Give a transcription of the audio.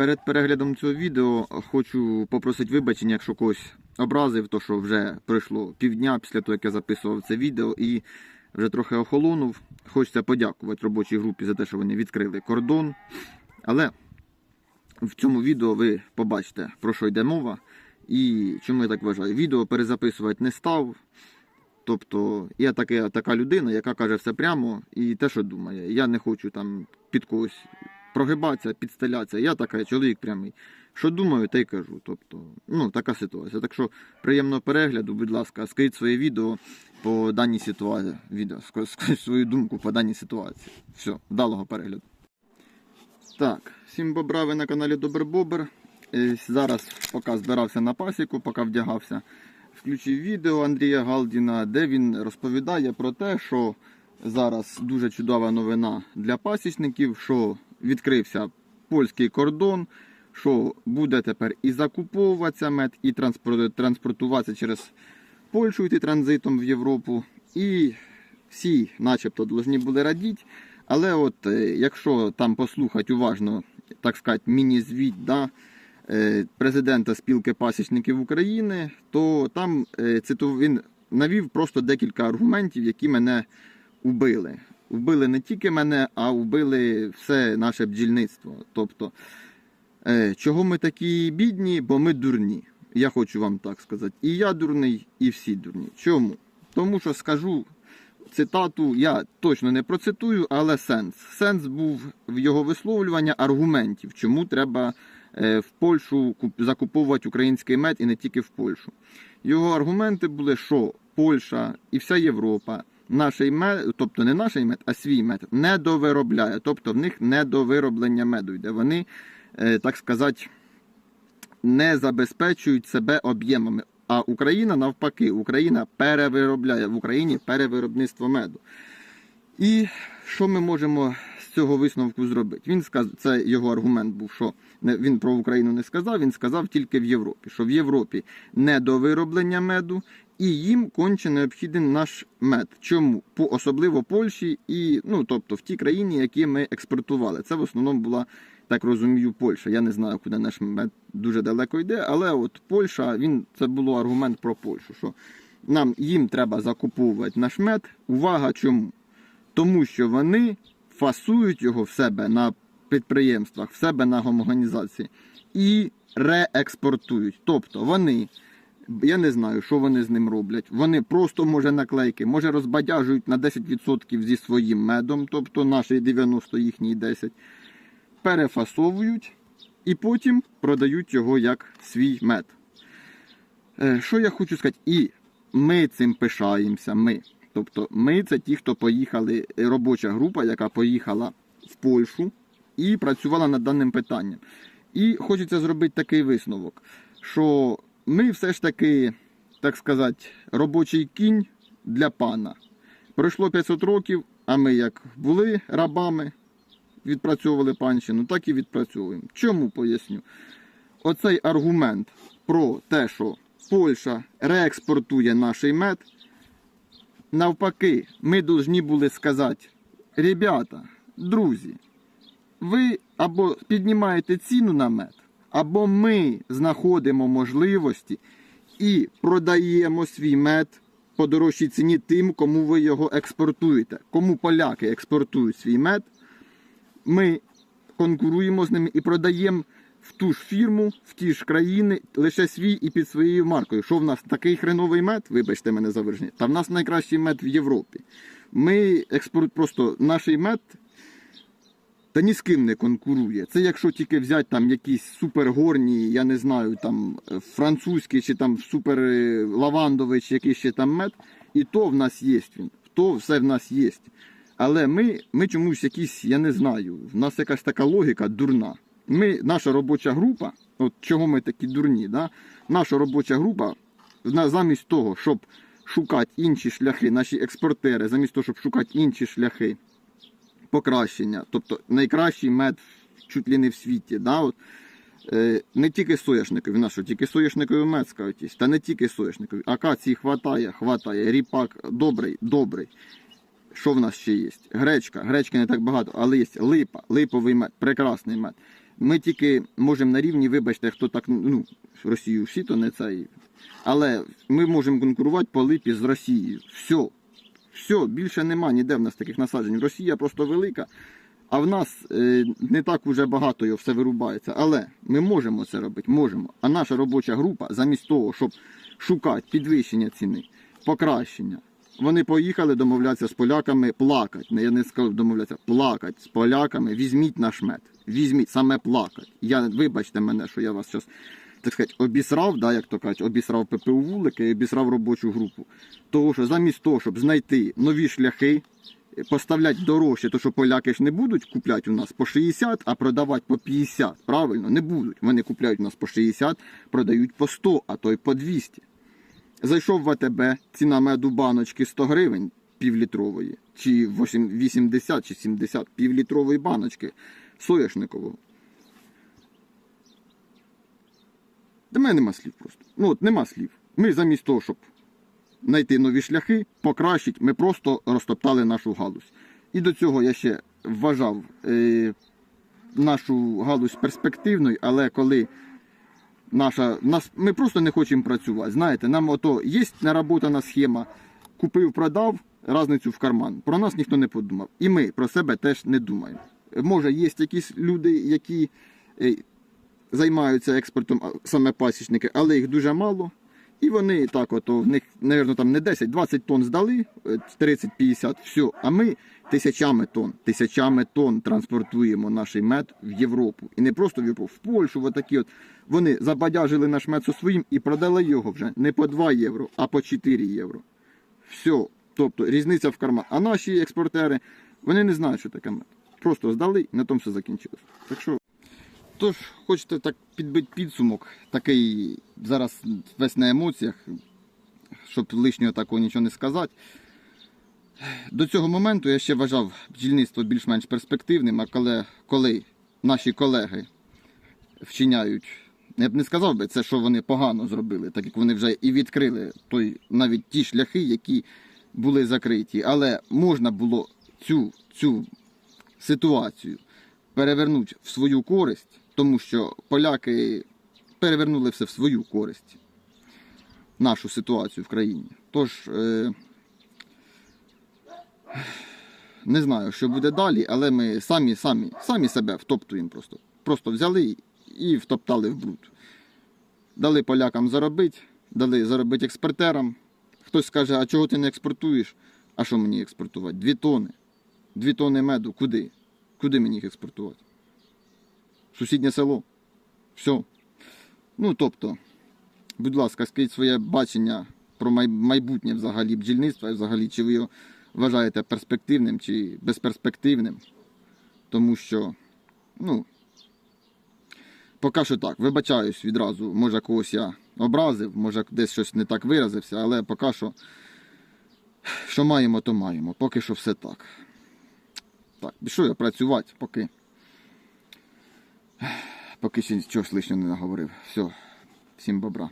Перед переглядом цього відео хочу попросити вибачення, якщо когось образив, то що вже пройшло півдня після того, як я записував це відео і вже трохи охолонув. Хочеться подякувати робочій групі за те, що вони відкрили кордон. Але в цьому відео ви побачите, про що йде мова і чому я так вважаю. Відео перезаписувати не став. Тобто я таке, така людина, яка каже все прямо і те, що думає. Я не хочу там під когось прогибатися, підстелятися. Я такий чоловік прямий. Що думаю, те й кажу. Тобто, ну, така ситуація. Так що приємного перегляду, будь ласка, скажіть своє відео по даній ситуації. Відео, скажіть свою думку по даній ситуації. Все, вдалого перегляду. Так, всім бобра, ви на каналі Добр Бобр. Зараз поки збирався на пасіку, поки вдягався, включив відео Андрія Галдіна, де він розповідає про те, що зараз дуже чудова новина для пасічників, що відкрився польський кордон, що буде тепер і закуповуватися мед, і транспор- транспортуватися через Польщу йти транзитом в Європу. І всі, начебто, повинні були радіти. Але от е, якщо там послухати уважно, так сказати, міні-звіт да, е, президента спілки пасічників України, то там е, циту, він навів просто декілька аргументів, які мене убили. Вбили не тільки мене, а вбили все наше бджільництво. Тобто, е, чого ми такі бідні, бо ми дурні. Я хочу вам так сказати. І я дурний, і всі дурні. Чому? Тому що скажу цитату, я точно не процитую, але сенс. Сенс був в його висловлювання аргументів, чому треба е, в Польщу куп- закуповувати український мед і не тільки в Польщу. Його аргументи були, що Польща і вся Європа наш мед, тобто не наш мед, а свій мед, не довиробляє. Тобто в них не до вироблення меду йде. Вони, е, так сказати, не забезпечують себе об'ємами. А Україна навпаки, Україна перевиробляє в Україні перевиробництво меду. І що ми можемо з цього висновку зробити? Він сказав, це його аргумент був, що він про Україну не сказав, він сказав тільки в Європі, що в Європі не до вироблення меду, і їм конче необхіден наш мед. Чому? По особливо Польщі і ну тобто в ті країни, які ми експортували. Це в основному була так розумію, Польща. Я не знаю, куди наш мед дуже далеко йде, але от Польща, він це було аргумент про Польщу, що нам їм треба закуповувати наш мед. Увага, чому? Тому що вони фасують його в себе на підприємствах, в себе на гомогенізації і реекспортують. Тобто вони, я не знаю, що вони з ним роблять. Вони просто, може, наклейки, може розбадяжують на 10% зі своїм медом, тобто наші 90, їхній 10 перефасовують і потім продають його як свій мед. Е, Що я хочу сказати? І ми цим пишаємося. Ми. Тобто, ми це ті, хто поїхали, е, робоча група, яка поїхала в Польщу і працювала над даним питанням. І хочеться зробити такий висновок, що ми все ж таки, так сказати, робочий кінь для пана. Пройшло 500 років, а ми як були рабами, відпрацьовували панщину, так і відпрацьовуємо. Чому поясню? Оцей аргумент про те, що Польща реекспортує наш мед, навпаки, ми повинні були сказати, ребята, друзі, ви або піднімаєте ціну на мед, або ми знаходимо можливості і продаємо свій мед по дорожчій ціні тим, кому ви його експортуєте. Кому поляки експортують свій мед, ми конкуруємо з ними і продаємо в ту ж фірму, в ті ж країни лише свій і під своєю маркою. Що в нас такий хреновий мед, вибачте мене за вираження, та в нас найкращий мед в Європі. Ми експорт просто наш мед та ні з ким не конкурує. Це якщо тільки взяти там якісь супергорні, я не знаю, там е, французький чи там супер е, лавандовий, чи якийсь ще там мед, і то в нас є він, то все в нас є. Але ми, ми чомусь якісь, я не знаю, в нас якась така логіка дурна. Ми, наша робоча група, от чого ми такі дурні, да? наша робоча група, замість того, щоб шукати інші шляхи, наші експортери, замість того, щоб шукати інші шляхи покращення, тобто найкращий мед чуть ли не в світі. Да? От, е, не тільки соняшникові, на що тільки соняшниковий мед скажуть, та не тільки соняшникові. Акації хватає, хватає, ріпак добрий, добрий. Що в нас ще є? Гречка. Гречки не так багато, але є липа, липовий мед, прекрасний мед. Ми тільки можемо на рівні, вибачте, хто так, ну, Росію всі, то не цей. Але ми можемо конкурувати по липі з Росією. Все. Все, більше нема ніде в нас таких насаджень. Росія просто велика, а в нас е, не так уже багато його все вирубається. Але ми можемо це робити, можемо. А наша робоча група, замість того, щоб шукати підвищення ціни, покращення, вони поїхали домовлятися з поляками, плакать. Я не сказав домовлятися, плакать з поляками. Візьміть наш мед. Візьміть саме плакать. Я вибачте мене, що я вас зараз, так сказати, обісрав, да, як то кажуть, обісрав ППУ вулики і обісрав робочу групу. Того, що замість того, щоб знайти нові шляхи, поставляти дорожче, то що поляки ж не будуть купляти у нас по 60, а продавати по 50. Правильно, не будуть. Вони купляють у нас по 60, продають по 100, а то й по 200. Зайшов в АТБ, ціна меду баночки 100 гривень півлітрової, чи 80, чи 70 півлітрової баночки соняшникового. До мене нема слів просто. Ну от нема слів. Ми замість того, щоб знайти нові шляхи, покращити, ми просто розтоптали нашу галузь. І до цього я ще вважав е, нашу галузь перспективною, але коли наша, нас, ми просто не хочемо працювати. Знаєте, нам ото є наработана схема, купив, продав, разницю в карман. Про нас ніхто не подумав. І ми про себе теж не думаємо. Може, є якісь люди, які е, займаються експортом, саме пасічники, але їх дуже мало. І вони так, ото в них, мабуть, там не 10, 20 тонн здали, е, 30-50, все. А ми тисячами тонн, тисячами тонн транспортуємо наш мед в Європу. І не просто в Європу, в Польщу, такі от. Вони забадяжили наш мед зі своїм і продали його вже не по 2 євро, а по 4 євро. Все. Тобто різниця в карман. А наші експортери, вони не знають, що таке мед. Просто здали, і на тому все закінчилось. Так що. Тож, хочете так підбити підсумок, такий зараз весь на емоціях, щоб лишнього такого нічого не сказати. До цього моменту я ще вважав бджільництво більш-менш перспективним, а коли, коли наші колеги вчиняють, я б не сказав би це, що вони погано зробили, так як вони вже і відкрили той, навіть ті шляхи, які були закриті. Але можна було цю, цю ситуацію перевернути в свою користь, тому що поляки перевернули все в свою користь, нашу ситуацію в країні. Тож, е, не знаю, що буде далі, але ми самі, самі, самі себе втоптуємо просто. Просто взяли і втоптали в бруд. Дали полякам заробити, дали заробити експортерам. Хтось скаже, а чого ти не експортуєш? А що мені експортувати? Дві тони. Дві тони меду. Куди? Куди мені їх експортувати? Сусіднє село. Все. Ну, тобто, будь ласка, скажіть своє бачення про майбутнє взагалі бджільництва і взагалі, чи ви його вважаєте перспективним чи безперспективним. Тому що, ну, поки що так, вибачаюсь відразу, може когось я образив, може десь щось не так виразився, але поки що, що маємо, то маємо. Поки що все так. Так, пішов я працювати, поки. Поки ще нічого лишнього не наговорив. Все, всім бобра.